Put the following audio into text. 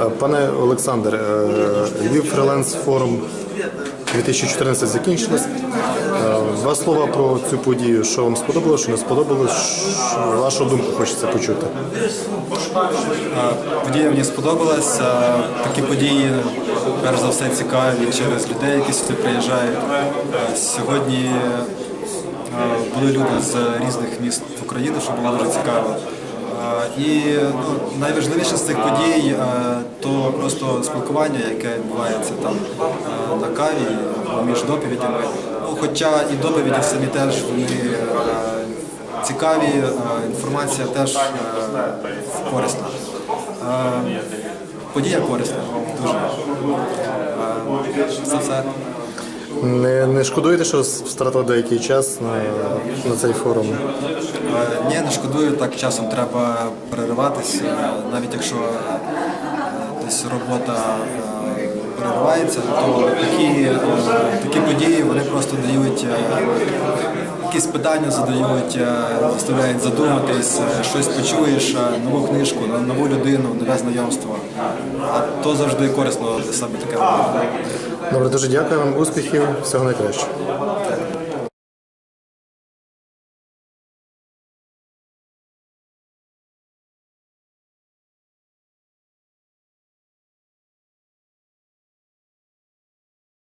Е, Пане Олександр, е, Львів фріланс форум 2014 закінчилось. Е, Два слова про цю подію. Що вам сподобалось, що не сподобалось? Вашу думку хочеться почути. Подія мені сподобалась. Е, Такі події, перш за все, цікаві через людей, які сюди приїжджають. Сьогодні були люди з різних міст України, що було дуже цікаво. І ну, найважливіше з цих подій е, то просто спілкування, яке відбувається там е, на каві між доповідями. Ну, хоча і доповіді самі теж вони е, цікаві, інформація теж корисна. Подія корисна, дуже. Це все. Не, не шкодуєте, що втратили деякий час на, на цей форум? Е, Ні, не шкодую, так часом треба перериватися, навіть якщо е, десь робота е, переривається, то такі, е, такі події вони просто дають е, якісь питання задають, е, заставляють задуматись, е, щось почуєш, е, нову книжку, нову людину, нове знайомство. А то завжди корисно саме таке. Добре, дуже дякую вам, успіхів, всього найкращого.